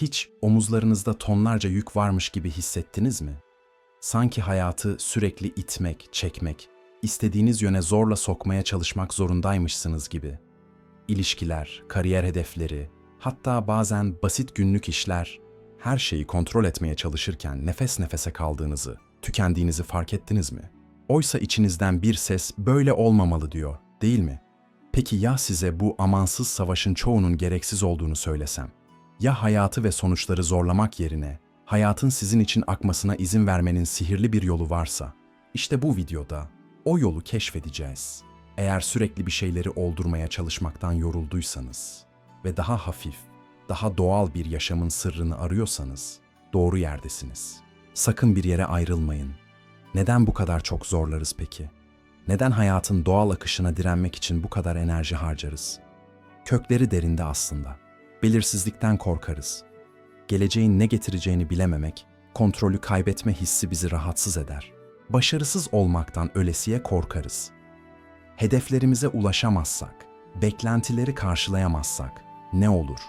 Hiç omuzlarınızda tonlarca yük varmış gibi hissettiniz mi? Sanki hayatı sürekli itmek, çekmek, istediğiniz yöne zorla sokmaya çalışmak zorundaymışsınız gibi. İlişkiler, kariyer hedefleri, hatta bazen basit günlük işler, her şeyi kontrol etmeye çalışırken nefes nefese kaldığınızı, tükendiğinizi fark ettiniz mi? Oysa içinizden bir ses böyle olmamalı diyor, değil mi? Peki ya size bu amansız savaşın çoğunun gereksiz olduğunu söylesem? Ya hayatı ve sonuçları zorlamak yerine hayatın sizin için akmasına izin vermenin sihirli bir yolu varsa? İşte bu videoda o yolu keşfedeceğiz. Eğer sürekli bir şeyleri oldurmaya çalışmaktan yorulduysanız ve daha hafif, daha doğal bir yaşamın sırrını arıyorsanız doğru yerdesiniz. Sakın bir yere ayrılmayın. Neden bu kadar çok zorlarız peki? Neden hayatın doğal akışına direnmek için bu kadar enerji harcarız? Kökleri derinde aslında. Belirsizlikten korkarız. Geleceğin ne getireceğini bilememek, kontrolü kaybetme hissi bizi rahatsız eder. Başarısız olmaktan ölesiye korkarız. Hedeflerimize ulaşamazsak, beklentileri karşılayamazsak ne olur?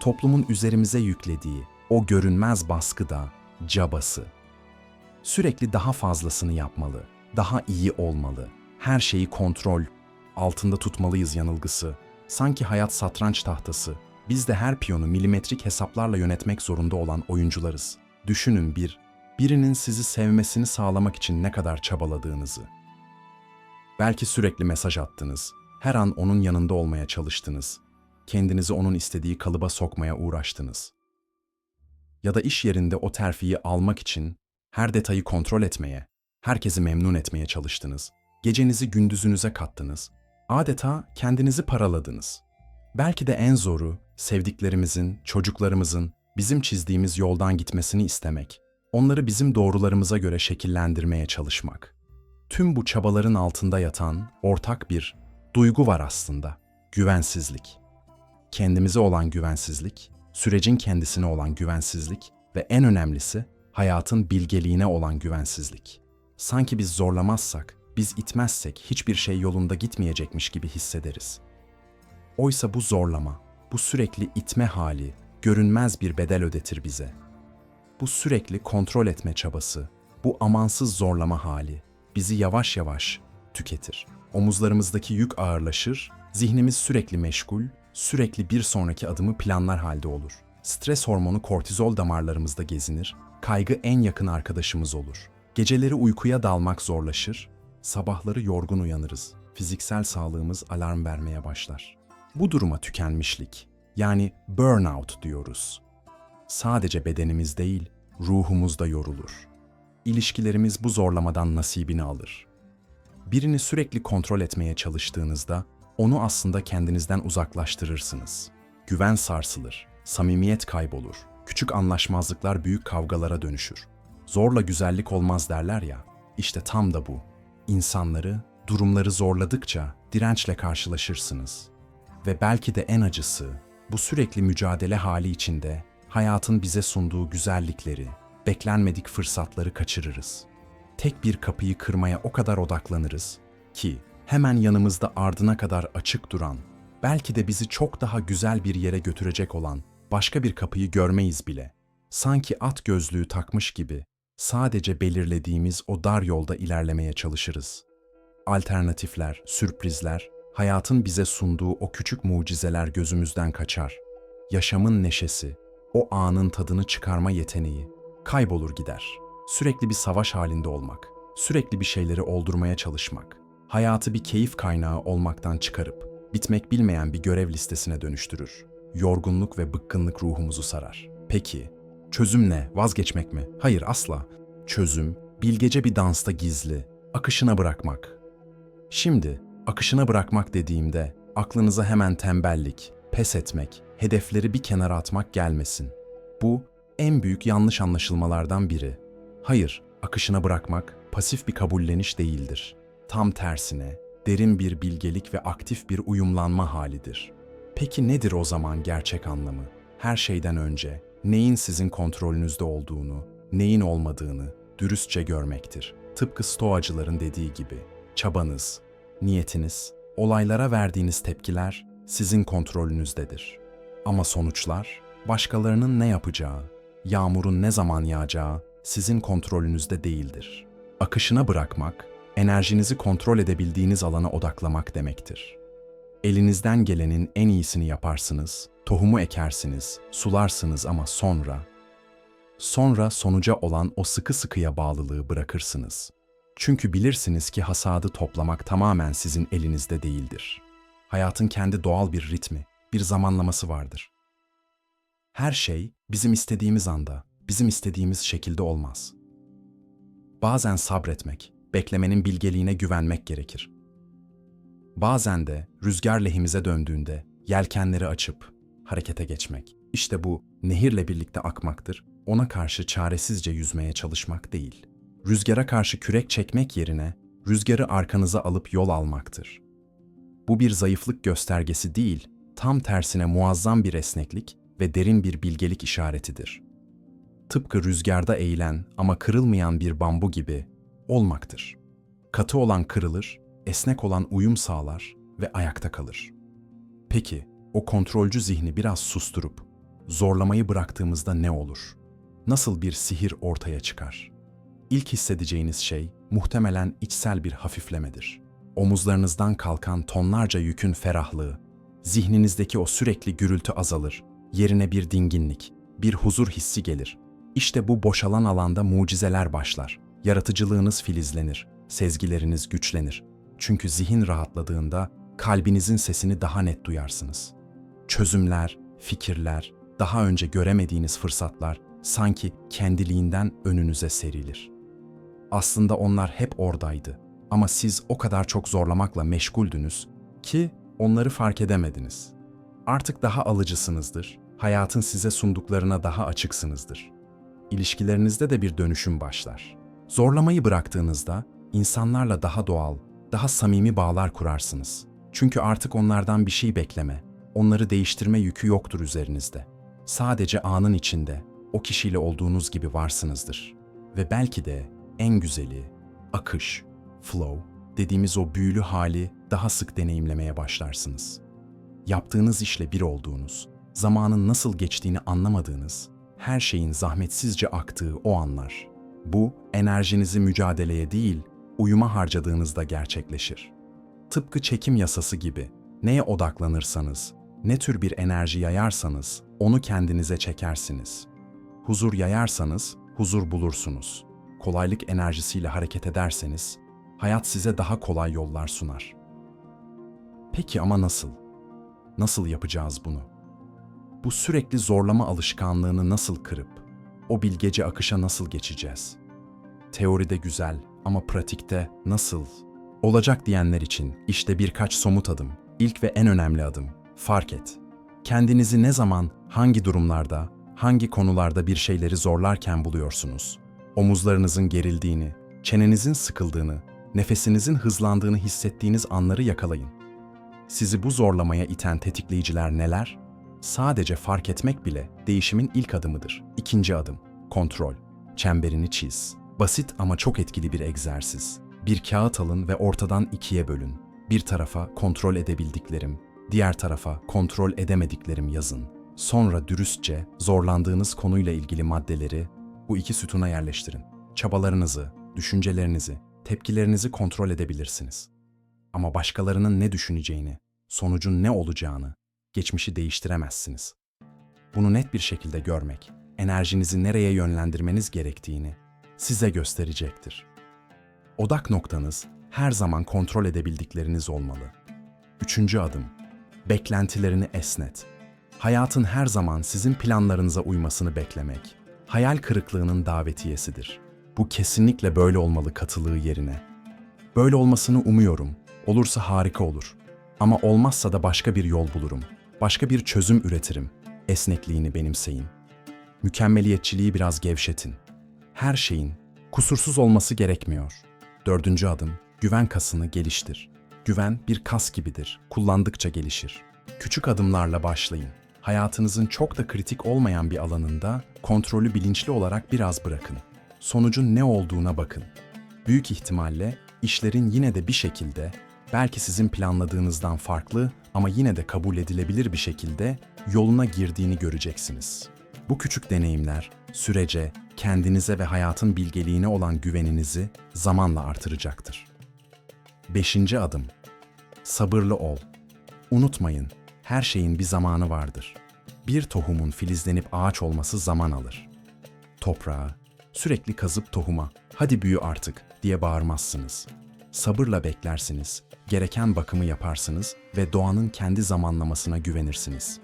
Toplumun üzerimize yüklediği o görünmez baskıda cabası. Sürekli daha fazlasını yapmalı, daha iyi olmalı, her şeyi kontrol altında tutmalıyız yanılgısı. Sanki hayat satranç tahtası, biz de her piyonu milimetrik hesaplarla yönetmek zorunda olan oyuncularız. Düşünün bir, birinin sizi sevmesini sağlamak için ne kadar çabaladığınızı. Belki sürekli mesaj attınız, her an onun yanında olmaya çalıştınız, kendinizi onun istediği kalıba sokmaya uğraştınız. Ya da iş yerinde o terfiyi almak için her detayı kontrol etmeye, herkesi memnun etmeye çalıştınız. Gecenizi gündüzünüze kattınız. Adeta kendinizi paraladınız. Belki de en zoru sevdiklerimizin, çocuklarımızın bizim çizdiğimiz yoldan gitmesini istemek. Onları bizim doğrularımıza göre şekillendirmeye çalışmak. Tüm bu çabaların altında yatan ortak bir duygu var aslında. Güvensizlik. Kendimize olan güvensizlik, sürecin kendisine olan güvensizlik ve en önemlisi hayatın bilgeliğine olan güvensizlik. Sanki biz zorlamazsak, biz itmezsek hiçbir şey yolunda gitmeyecekmiş gibi hissederiz. Oysa bu zorlama, bu sürekli itme hali görünmez bir bedel ödetir bize. Bu sürekli kontrol etme çabası, bu amansız zorlama hali bizi yavaş yavaş tüketir. Omuzlarımızdaki yük ağırlaşır, zihnimiz sürekli meşgul, sürekli bir sonraki adımı planlar halde olur. Stres hormonu kortizol damarlarımızda gezinir, kaygı en yakın arkadaşımız olur. Geceleri uykuya dalmak zorlaşır, sabahları yorgun uyanırız. Fiziksel sağlığımız alarm vermeye başlar. Bu duruma tükenmişlik, yani burnout diyoruz. Sadece bedenimiz değil, ruhumuz da yorulur. İlişkilerimiz bu zorlamadan nasibini alır. Birini sürekli kontrol etmeye çalıştığınızda onu aslında kendinizden uzaklaştırırsınız. Güven sarsılır, samimiyet kaybolur, küçük anlaşmazlıklar büyük kavgalara dönüşür. Zorla güzellik olmaz derler ya, işte tam da bu. İnsanları, durumları zorladıkça dirençle karşılaşırsınız. Ve belki de en acısı, bu sürekli mücadele hali içinde hayatın bize sunduğu güzellikleri, beklenmedik fırsatları kaçırırız. Tek bir kapıyı kırmaya o kadar odaklanırız ki hemen yanımızda ardına kadar açık duran, belki de bizi çok daha güzel bir yere götürecek olan başka bir kapıyı görmeyiz bile. Sanki at gözlüğü takmış gibi sadece belirlediğimiz o dar yolda ilerlemeye çalışırız. Alternatifler, sürprizler, hayatın bize sunduğu o küçük mucizeler gözümüzden kaçar. Yaşamın neşesi, o anın tadını çıkarma yeteneği kaybolur gider. Sürekli bir savaş halinde olmak, sürekli bir şeyleri oldurmaya çalışmak, hayatı bir keyif kaynağı olmaktan çıkarıp bitmek bilmeyen bir görev listesine dönüştürür. Yorgunluk ve bıkkınlık ruhumuzu sarar. Peki, çözüm ne? Vazgeçmek mi? Hayır asla. Çözüm, bilgece bir dansta gizli, akışına bırakmak. Şimdi, akışına bırakmak dediğimde aklınıza hemen tembellik, pes etmek, hedefleri bir kenara atmak gelmesin. Bu en büyük yanlış anlaşılmalardan biri. Hayır, akışına bırakmak pasif bir kabulleniş değildir. Tam tersine, derin bir bilgelik ve aktif bir uyumlanma halidir. Peki nedir o zaman gerçek anlamı? Her şeyden önce neyin sizin kontrolünüzde olduğunu, neyin olmadığını dürüstçe görmektir. Tıpkı stoacıların dediği gibi, çabanız, niyetiniz, olaylara verdiğiniz tepkiler sizin kontrolünüzdedir. Ama sonuçlar başkalarının ne yapacağı, yağmurun ne zaman yağacağı sizin kontrolünüzde değildir. Akışına bırakmak, enerjinizi kontrol edebildiğiniz alana odaklamak demektir. Elinizden gelenin en iyisini yaparsınız, tohumu ekersiniz, sularsınız ama sonra Sonra sonuca olan o sıkı sıkıya bağlılığı bırakırsınız. Çünkü bilirsiniz ki hasadı toplamak tamamen sizin elinizde değildir. Hayatın kendi doğal bir ritmi, bir zamanlaması vardır. Her şey bizim istediğimiz anda, bizim istediğimiz şekilde olmaz. Bazen sabretmek, beklemenin bilgeliğine güvenmek gerekir. Bazen de rüzgar lehimize döndüğünde yelkenleri açıp harekete geçmek. İşte bu nehirle birlikte akmaktır ona karşı çaresizce yüzmeye çalışmak değil. Rüzgara karşı kürek çekmek yerine rüzgarı arkanıza alıp yol almaktır. Bu bir zayıflık göstergesi değil, tam tersine muazzam bir esneklik ve derin bir bilgelik işaretidir. Tıpkı rüzgarda eğilen ama kırılmayan bir bambu gibi olmaktır. Katı olan kırılır, esnek olan uyum sağlar ve ayakta kalır. Peki, o kontrolcü zihni biraz susturup zorlamayı bıraktığımızda ne olur?'' nasıl bir sihir ortaya çıkar? İlk hissedeceğiniz şey muhtemelen içsel bir hafiflemedir. Omuzlarınızdan kalkan tonlarca yükün ferahlığı, zihninizdeki o sürekli gürültü azalır, yerine bir dinginlik, bir huzur hissi gelir. İşte bu boşalan alanda mucizeler başlar. Yaratıcılığınız filizlenir, sezgileriniz güçlenir. Çünkü zihin rahatladığında kalbinizin sesini daha net duyarsınız. Çözümler, fikirler, daha önce göremediğiniz fırsatlar sanki kendiliğinden önünüze serilir. Aslında onlar hep oradaydı ama siz o kadar çok zorlamakla meşguldünüz ki onları fark edemediniz. Artık daha alıcısınızdır, hayatın size sunduklarına daha açıksınızdır. İlişkilerinizde de bir dönüşüm başlar. Zorlamayı bıraktığınızda insanlarla daha doğal, daha samimi bağlar kurarsınız. Çünkü artık onlardan bir şey bekleme, onları değiştirme yükü yoktur üzerinizde. Sadece anın içinde, o kişiyle olduğunuz gibi varsınızdır. Ve belki de en güzeli, akış, flow dediğimiz o büyülü hali daha sık deneyimlemeye başlarsınız. Yaptığınız işle bir olduğunuz, zamanın nasıl geçtiğini anlamadığınız, her şeyin zahmetsizce aktığı o anlar. Bu, enerjinizi mücadeleye değil, uyuma harcadığınızda gerçekleşir. Tıpkı çekim yasası gibi, neye odaklanırsanız, ne tür bir enerji yayarsanız, onu kendinize çekersiniz. Huzur yayarsanız huzur bulursunuz. Kolaylık enerjisiyle hareket ederseniz hayat size daha kolay yollar sunar. Peki ama nasıl? Nasıl yapacağız bunu? Bu sürekli zorlama alışkanlığını nasıl kırıp o bilgece akışa nasıl geçeceğiz? Teoride güzel ama pratikte nasıl? Olacak diyenler için işte birkaç somut adım. İlk ve en önemli adım. Fark et. Kendinizi ne zaman, hangi durumlarda, hangi konularda bir şeyleri zorlarken buluyorsunuz? Omuzlarınızın gerildiğini, çenenizin sıkıldığını, nefesinizin hızlandığını hissettiğiniz anları yakalayın. Sizi bu zorlamaya iten tetikleyiciler neler? Sadece fark etmek bile değişimin ilk adımıdır. İkinci adım, kontrol. Çemberini çiz. Basit ama çok etkili bir egzersiz. Bir kağıt alın ve ortadan ikiye bölün. Bir tarafa kontrol edebildiklerim, diğer tarafa kontrol edemediklerim yazın Sonra dürüstçe zorlandığınız konuyla ilgili maddeleri bu iki sütuna yerleştirin. Çabalarınızı, düşüncelerinizi, tepkilerinizi kontrol edebilirsiniz. Ama başkalarının ne düşüneceğini, sonucun ne olacağını, geçmişi değiştiremezsiniz. Bunu net bir şekilde görmek, enerjinizi nereye yönlendirmeniz gerektiğini size gösterecektir. Odak noktanız her zaman kontrol edebildikleriniz olmalı. Üçüncü adım, beklentilerini esnet. Hayatın her zaman sizin planlarınıza uymasını beklemek, hayal kırıklığının davetiyesidir. Bu kesinlikle böyle olmalı katılığı yerine. Böyle olmasını umuyorum. Olursa harika olur. Ama olmazsa da başka bir yol bulurum. Başka bir çözüm üretirim. Esnekliğini benimseyin. Mükemmeliyetçiliği biraz gevşetin. Her şeyin kusursuz olması gerekmiyor. Dördüncü adım, güven kasını geliştir. Güven bir kas gibidir. Kullandıkça gelişir. Küçük adımlarla başlayın hayatınızın çok da kritik olmayan bir alanında kontrolü bilinçli olarak biraz bırakın. Sonucun ne olduğuna bakın. Büyük ihtimalle işlerin yine de bir şekilde, belki sizin planladığınızdan farklı ama yine de kabul edilebilir bir şekilde yoluna girdiğini göreceksiniz. Bu küçük deneyimler sürece, kendinize ve hayatın bilgeliğine olan güveninizi zamanla artıracaktır. Beşinci adım. Sabırlı ol. Unutmayın, her şeyin bir zamanı vardır. Bir tohumun filizlenip ağaç olması zaman alır. Toprağa, sürekli kazıp tohuma, hadi büyü artık diye bağırmazsınız. Sabırla beklersiniz, gereken bakımı yaparsınız ve doğanın kendi zamanlamasına güvenirsiniz.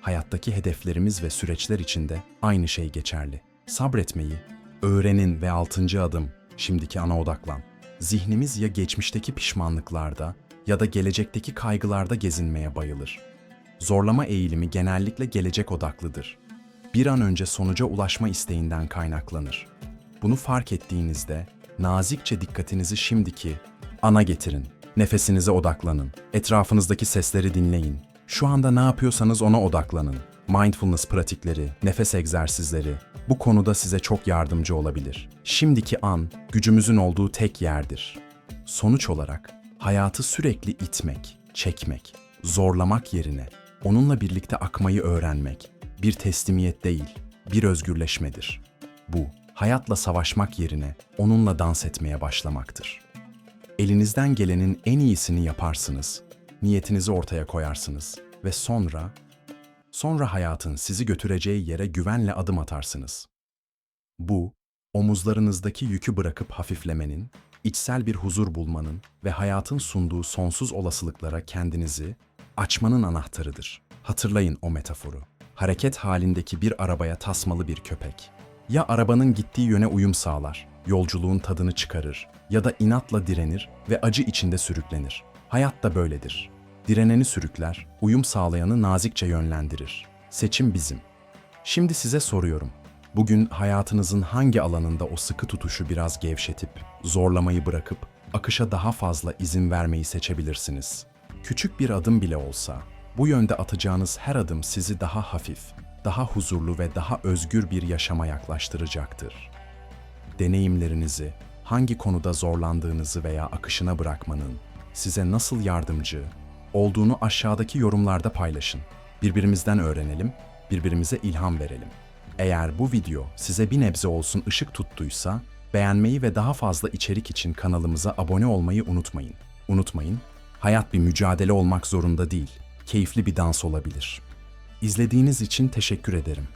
Hayattaki hedeflerimiz ve süreçler içinde aynı şey geçerli. Sabretmeyi, öğrenin ve altıncı adım, şimdiki ana odaklan. Zihnimiz ya geçmişteki pişmanlıklarda ya da gelecekteki kaygılarda gezinmeye bayılır. Zorlama eğilimi genellikle gelecek odaklıdır. Bir an önce sonuca ulaşma isteğinden kaynaklanır. Bunu fark ettiğinizde nazikçe dikkatinizi şimdiki ana getirin. Nefesinize odaklanın. Etrafınızdaki sesleri dinleyin. Şu anda ne yapıyorsanız ona odaklanın. Mindfulness pratikleri, nefes egzersizleri bu konuda size çok yardımcı olabilir. Şimdiki an gücümüzün olduğu tek yerdir. Sonuç olarak hayatı sürekli itmek, çekmek, zorlamak yerine onunla birlikte akmayı öğrenmek bir teslimiyet değil, bir özgürleşmedir. Bu, hayatla savaşmak yerine onunla dans etmeye başlamaktır. Elinizden gelenin en iyisini yaparsınız, niyetinizi ortaya koyarsınız ve sonra, sonra hayatın sizi götüreceği yere güvenle adım atarsınız. Bu, omuzlarınızdaki yükü bırakıp hafiflemenin, içsel bir huzur bulmanın ve hayatın sunduğu sonsuz olasılıklara kendinizi açmanın anahtarıdır. Hatırlayın o metaforu. Hareket halindeki bir arabaya tasmalı bir köpek. Ya arabanın gittiği yöne uyum sağlar, yolculuğun tadını çıkarır ya da inatla direnir ve acı içinde sürüklenir. Hayat da böyledir. Direneni sürükler, uyum sağlayanı nazikçe yönlendirir. Seçim bizim. Şimdi size soruyorum. Bugün hayatınızın hangi alanında o sıkı tutuşu biraz gevşetip, zorlamayı bırakıp, akışa daha fazla izin vermeyi seçebilirsiniz? Küçük bir adım bile olsa, bu yönde atacağınız her adım sizi daha hafif, daha huzurlu ve daha özgür bir yaşama yaklaştıracaktır. Deneyimlerinizi, hangi konuda zorlandığınızı veya akışına bırakmanın size nasıl yardımcı olduğunu aşağıdaki yorumlarda paylaşın. Birbirimizden öğrenelim, birbirimize ilham verelim. Eğer bu video size bir nebze olsun ışık tuttuysa, beğenmeyi ve daha fazla içerik için kanalımıza abone olmayı unutmayın. Unutmayın, hayat bir mücadele olmak zorunda değil, keyifli bir dans olabilir. İzlediğiniz için teşekkür ederim.